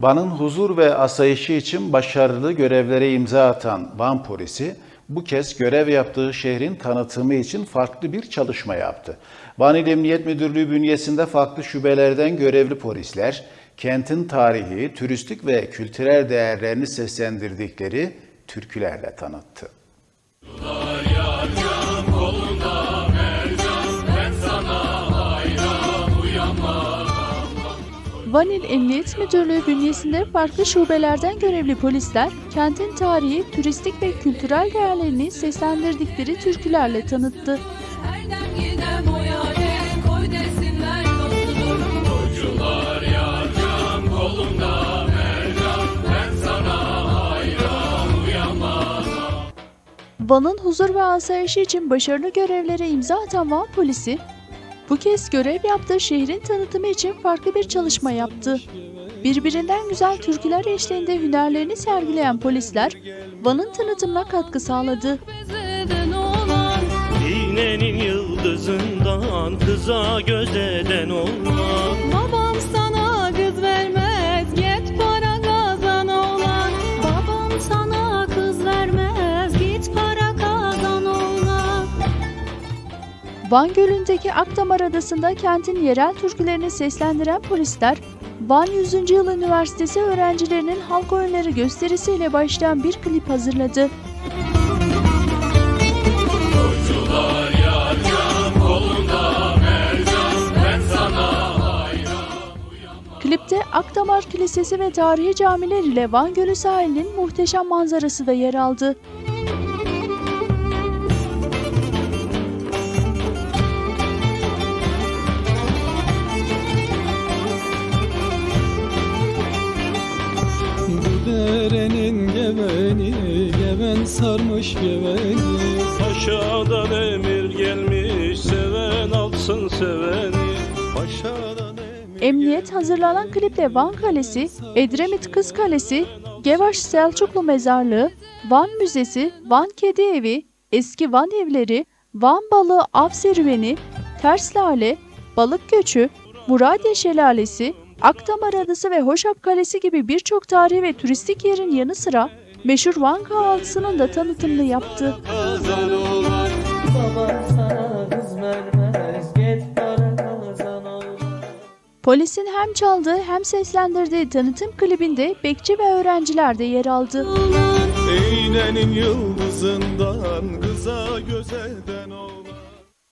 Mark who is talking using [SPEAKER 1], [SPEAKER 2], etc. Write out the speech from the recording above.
[SPEAKER 1] Van'ın huzur ve asayişi için başarılı görevlere imza atan Van polisi bu kez görev yaptığı şehrin tanıtımı için farklı bir çalışma yaptı. Van İl Emniyet Müdürlüğü bünyesinde farklı şubelerden görevli polisler kentin tarihi, turistik ve kültürel değerlerini seslendirdikleri türkülerle tanıttı.
[SPEAKER 2] Van İl Emniyet Müdürlüğü bünyesinde farklı şubelerden görevli polisler, kentin tarihi, turistik ve kültürel değerlerini seslendirdikleri türkülerle tanıttı. Van'ın huzur ve asayişi için başarılı görevlere imza atan Van polisi, bu kez görev yaptığı şehrin tanıtımı için farklı bir çalışma yaptı. Birbirinden güzel türküler eşliğinde hünerlerini sergileyen polisler, Van'ın tanıtımına katkı sağladı.
[SPEAKER 3] İğnenin yıldızından kıza göz eden
[SPEAKER 4] babam
[SPEAKER 2] Van Gölü'ndeki Akdamar Adası'nda kentin yerel türkülerini seslendiren polisler, Van 100. Yıl Üniversitesi öğrencilerinin halk oyunları gösterisiyle başlayan bir klip hazırladı. Klipte Akdamar Kilisesi ve tarihi camiler ile Van Gölü sahilinin muhteşem manzarası da yer aldı.
[SPEAKER 5] Sarmış geveni
[SPEAKER 3] Paşadan emir gelmiş seven alsın seveni.
[SPEAKER 5] Paşadan
[SPEAKER 2] Emniyet hazırlanan kliple Van Kalesi, Edremit Kız Kalesi, Gevaş Selçuklu Mezarlığı, Van Müzesi, Van Kedi Evi, Eski Van Evleri, Van Balığı Av Serüveni, Ters Lale, Balık Göçü, Muradiye Şelalesi, Akdamar Adası ve Hoşap Kalesi gibi birçok tarihi ve turistik yerin yanı sıra meşhur Van kahvaltısının da tanıtımını yaptı.
[SPEAKER 3] Olan
[SPEAKER 2] Polisin hem çaldığı hem seslendirdiği tanıtım klibinde bekçi ve öğrenciler de yer aldı.
[SPEAKER 5] İğnenin yıldızından kıza göz eden